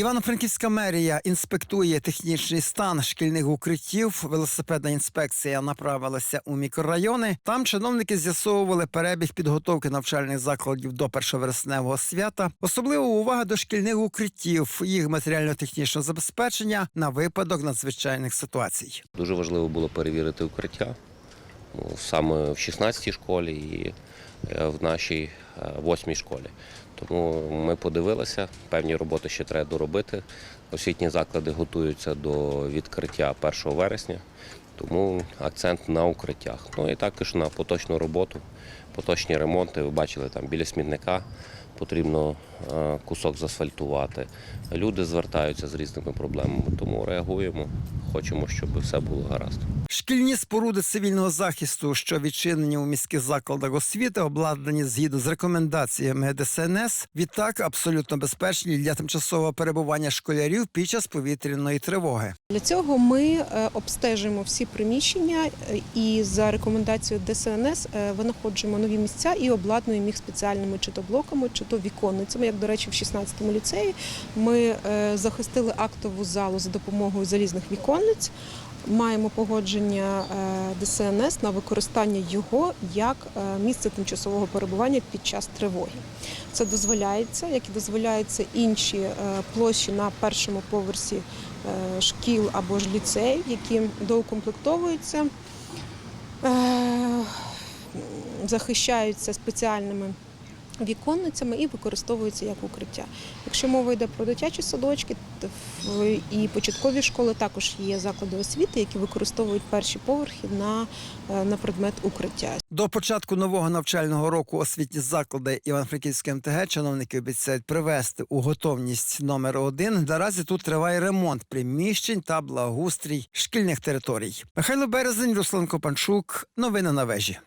Івано-Франківська мерія інспектує технічний стан шкільних укриттів. Велосипедна інспекція направилася у мікрорайони. Там чиновники з'ясовували перебіг підготовки навчальних закладів до першовересневого свята. Особлива увага до шкільних укриттів, їх матеріально-технічного забезпечення на випадок надзвичайних ситуацій. Дуже важливо було перевірити укриття ну, саме в 16-й школі і е, в нашій 8-й школі. Тому ми подивилися, певні роботи ще треба доробити. Освітні заклади готуються до відкриття 1 вересня, тому акцент на укриттях. Ну і також на поточну роботу, поточні ремонти. Ви бачили там біля смітника потрібно е, кусок заасфальтувати. Люди звертаються з різними проблемами, тому реагуємо. Хочемо, щоб все було гаразд. Шкільні споруди цивільного захисту, що відчинені у міських закладах освіти, обладнані згідно з рекомендаціями ДСНС, відтак абсолютно безпечні для тимчасового перебування школярів під час повітряної тривоги. Для цього ми е, обстежуємо всі приміщення е, і за рекомендацією ДСНС е, винаходжуємо нові місця і обладнуємо їх спеціальними чи то блоками, чи то віконницями. Як до речі, в 16-му ліцеї ми е, захистили актову залу за допомогою залізних віконниць. Маємо погодження ДСНС на використання його як місце тимчасового перебування під час тривоги. Це дозволяється, як і дозволяються інші площі на першому поверсі шкіл або ж ліцеїв, які доукомплектовуються, е, захищаються спеціальними віконницями і використовуються як укриття. Якщо мова йде про дитячі садочки і початкові школи, також є заклади освіти, які використовують перші поверхи на, е, на предмет укриття. До початку нового навчального року освітні заклади Івано-Франківської МТГ чиновники обіцяють привести у готовність номер один. Наразі тут триває ремонт приміщень та благоустрій шкільних територій. Михайло Березень, Руслан Копанчук. Новини на вежі.